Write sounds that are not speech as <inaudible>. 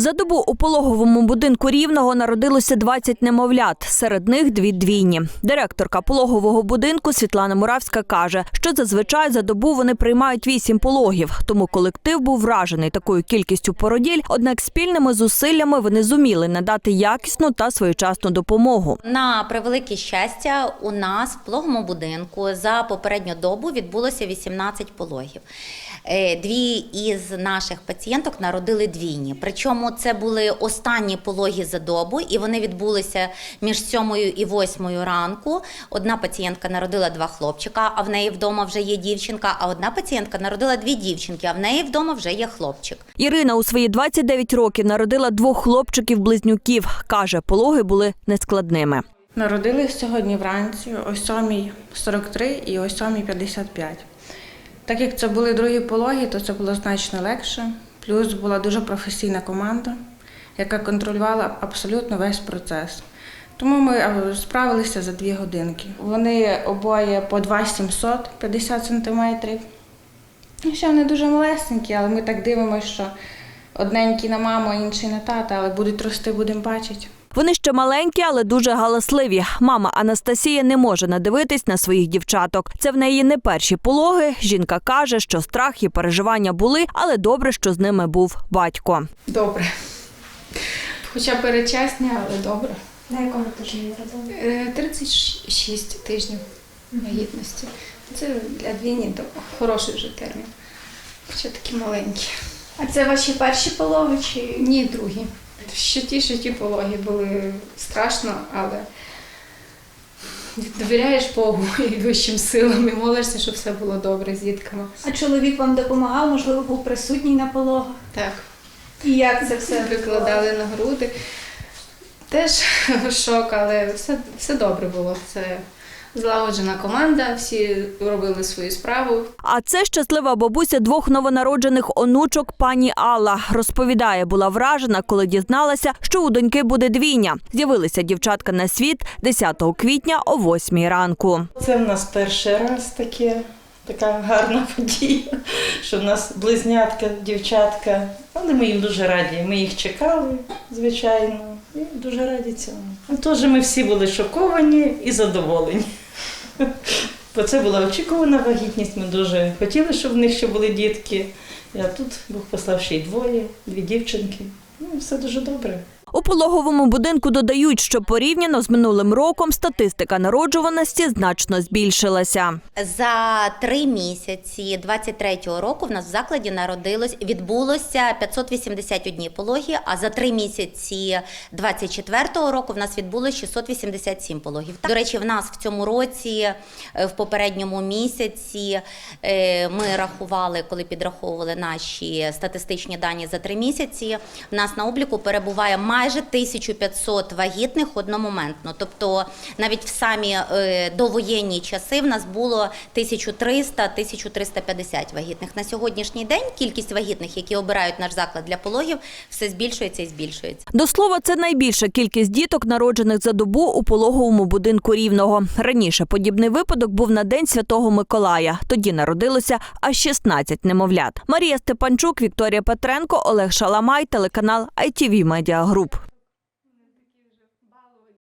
За добу у пологовому будинку Рівного народилося 20 немовлят, серед них дві двійні. Директорка пологового будинку Світлана Муравська каже, що зазвичай за добу вони приймають вісім пологів. Тому колектив був вражений такою кількістю породіль. Однак спільними зусиллями вони зуміли надати якісну та своєчасну допомогу. На превелике щастя, у нас в пологому будинку за попередню добу відбулося 18 пологів. Е, Дві із наших пацієнток народили двійні. Причому це були останні пологи за добу, і вони відбулися між 7 і 8 ранку. Одна пацієнтка народила два хлопчика, а в неї вдома вже є дівчинка. А одна пацієнтка народила дві дівчинки, а в неї вдома вже є хлопчик. Ірина у свої 29 років народила двох хлопчиків-близнюків. Каже, пологи були нескладними. Народились сьогодні вранці о 7.43 і о 7.55. Так як це були другі пологи, то це було значно легше. Плюс була дуже професійна команда, яка контролювала абсолютно весь процес. Тому ми справилися за дві годинки. Вони обоє по 2,700 50 сантиметрів. Ще вони дуже малесенькі, але ми так дивимося, що одненький на маму, а інший на тата, але будуть рости, будемо бачити. Вони ще маленькі, але дуже галасливі. Мама Анастасія не може надивитись на своїх дівчаток. Це в неї не перші пологи. Жінка каже, що страх і переживання були, але добре, що з ними був батько. Добре. Хоча перечасні, але добре. На якому тижні народили? Е, 36 тижнів вагітності. Це для двійні хороший вже термін. Хоча такі маленькі. А це ваші перші пологи чи Ні, другі. Що ті, що ті пологи були страшно, але довіряєш Богу і вищим силам і молишся, щоб все було добре з дітками. а чоловік вам допомагав, можливо, був присутній на пологах? Так, І як це все викладали на груди. Теж <laughs> шок, але все, все добре було. Це злагоджена команда, всі робили свою справу. А це щаслива бабуся двох новонароджених онучок пані Алла. Розповідає, була вражена, коли дізналася, що у доньки буде двійня. З'явилися дівчатка на світ 10 квітня о 8 ранку. Це в нас перший раз таке, така гарна подія, що в нас близнятка, дівчатка. Але ми їм дуже раді. Ми їх чекали, звичайно, і дуже раді цьому. Теж ми всі були шоковані і задоволені. <laughs> Бо це була очікувана вагітність. Ми дуже хотіли, щоб в них ще були дітки. А тут Бог послав ще й двоє, дві дівчинки. Ну, все дуже добре. Пологовому будинку додають, що порівняно з минулим роком статистика народжуваності значно збільшилася. За три місяці 23-го року в нас в закладі народилось відбулося 581 пологи, а за три місяці 24-го року в нас відбулось 687 пологів. До речі, в нас в цьому році, е, в попередньому місяці, е, ми рахували, коли підраховували наші статистичні дані за три місяці. В нас на обліку перебуває майже 1500 вагітних одномоментно. Тобто навіть в самі е, довоєнні часи в нас було 1300-1350 вагітних. На сьогоднішній день кількість вагітних, які обирають наш заклад для пологів, все збільшується і збільшується. До слова, це найбільша кількість діток, народжених за добу у пологовому будинку Рівного. Раніше подібний випадок був на День Святого Миколая. Тоді народилося аж 16 немовлят. Марія Степанчук, Вікторія Петренко, Олег Шаламай, телеканал ITV Media Group.